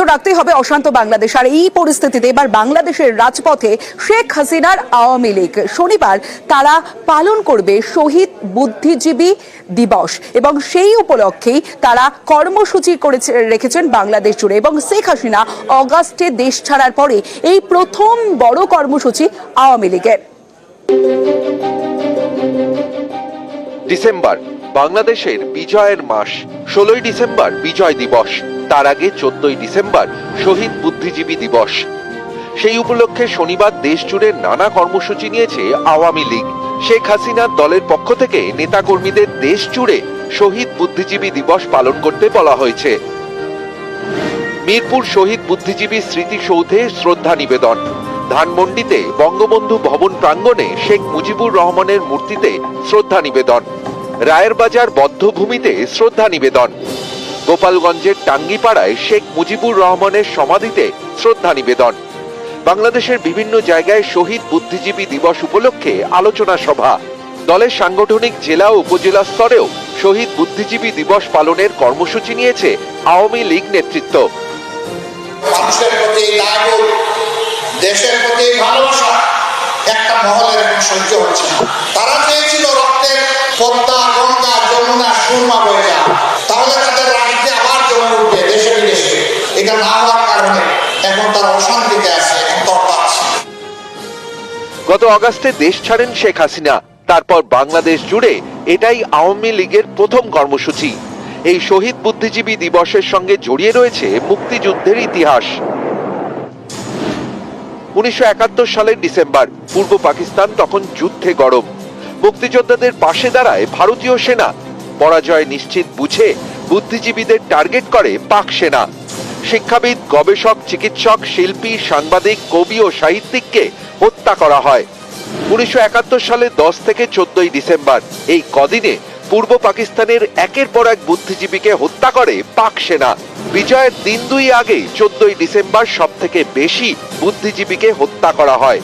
নজর রাখতে হবে অশান্ত বাংলাদেশ। আর এই পরিস্থিতিতে এবার বাংলাদেশের রাজপথে শেখ হাসিনার আওয়ামী লীগ। শনিবার তারা পালন করবে শহীদ বুদ্ধিজীবী দিবস এবং সেই উপলক্ষেই তারা কর্মসূচি করেছে, রেখেছেন বাংলাদেশ জুড়ে এবং শেখ হাসিনা অগাস্টে দেশ ছাড়ার পরে এই প্রথম বড় কর্মসূচি আওয়ামী লীগের। ডিসেম্বর, বাংলাদেশের বিজয়ের মাস। ষোলোই ডিসেম্বর বিজয় দিবস। তার আগে চোদ্দই ডিসেম্বর শহীদ বুদ্ধিজীবী দিবস। সেই উপলক্ষে শনিবার দেশ জুড়ে নানা কর্মসূচি নিয়েছে আওয়ামী লীগ। শেখ হাসিনার দলের পক্ষ থেকে নেতাকর্মীদের দেশ জুড়ে শহীদ বুদ্ধিজীবী দিবস পালন করতে বলা হয়েছে। মিরপুর শহীদ বুদ্ধিজীবী স্মৃতিসৌধে শ্রদ্ধা নিবেদন। ধানমন্ডিতে বঙ্গবন্ধু ভবন প্রাঙ্গণে শেখ মুজিবুর রহমানের মূর্তিতে শ্রদ্ধা নিবেদন। রায়েরবাজার বদ্ধভূমিতে শ্রদ্ধা নিবেদন। গোপালগঞ্জের টাঙ্গিপাড়ায় শেখ মুজিবুর রহমানের সমাধিতে শ্রদ্ধা নিবেদন। বাংলাদেশের বিভিন্ন জায়গায় শহীদ বুদ্ধিজীবী দিবস উপলক্ষে আলোচনা সভা। দলের সাংগঠনিক জেলা ও উপজেলা স্তরেও শহীদ বুদ্ধিজীবী দিবস পালনের কর্মসূচি নিয়েছে আওয়ামী লীগ নেতৃত্ব। মানুষের প্রতি দেশের প্রতি ভালোবাসা একটা মহলের সহ্য হচ্ছে তারা চেয়েছিল রক্তের পদ্মা বয়ে যান তাহলে তাদের রাজনীতি আবার জমে উঠবে, দেশে বিদেশে। এটা না হওয়ার কারণে এখন তারা অশান্তিতে আছে। গত অগাস্টে দেশ ছাড়েন শেখ হাসিনা। তারপর বাংলাদেশ জুড়ে এটাই আওয়ামী লীগের প্রথম কর্মসূচি। এই শহীদ বুদ্ধিজীবী দিবসের সঙ্গে জড়িয়ে রয়েছে মুক্তিযুদ্ধের ইতিহাস। উনিশশো একাত্তর সালের ডিসেম্বর, পূর্ব পাকিস্তান তখন যুদ্ধে গরম। মুক্তিযোদ্ধাদের পাশে দাঁড়ায় ভারতীয় সেনা। পরাজয় নিশ্চিত বুঝে বুদ্ধিজীবীদের টার্গেট করে পাক সেনা। শিক্ষাবিদ, গবেষক, চিকিৎসক, শিল্পী, সাংবাদিক, কবি ও সাহিত্যিককে হত্যা করা হয়। উনিশশো একাত্তর সালে দশ থেকে চোদ্দই ডিসেম্বর, এই কদিনে পূর্ব পাকিস্তানের একের পর এক বুদ্ধিজীবীকে হত্যা করে পাক সেনা। বিজয়ের দিন দুই আগে চোদ্দই ডিসেম্বর সব থেকে বেশি বুদ্ধিজীবীকে হত্যা করা হয়।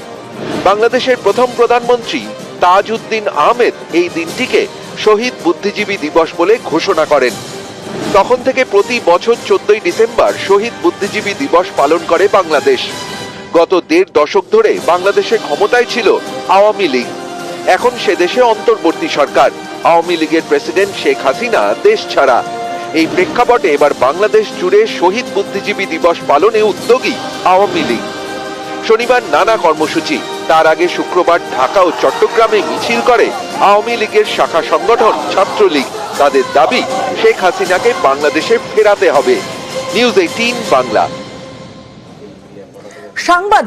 বাংলাদেশের প্রথম প্রধানমন্ত্রী তাজউদ্দিন আহমেদ এই দিনটিকে শহীদ বুদ্ধিজীবী দিবস বলে ঘোষণা করেন। তখন থেকে প্রতি বছর চোদ্দই ডিসেম্বর শহীদ বুদ্ধিজীবী দিবস পালন করে বাংলাদেশ। গত দেড় দশক ধরে বাংলাদেশে ক্ষমতায় ছিল আওয়ামী লীগ। এখন সে দেশে অন্তর্বর্তী সরকার। আওয়ামী লীগের প্রেসিডেন্ট শেখ হাসিনা দেশ ছাড়া। এই প্রেক্ষাপটে এবার বাংলাদেশ জুড়ে শহীদ বুদ্ধিজীবী দিবস পালনে উদ্যোগী আওয়ামী লীগ। শনিবার নানা কর্মসূচি তার আগে শুক্রবার ঢাকা ও চট্টগ্রামে মিছিল করে আওয়ামী লীগের শাখা সংগঠন ছাত্রলীগ। তাদের দাবি, শেখ হাসিনাকে বাংলাদেশে ফেরাতে হবে। News eighteen Bangla. সাংবাদিক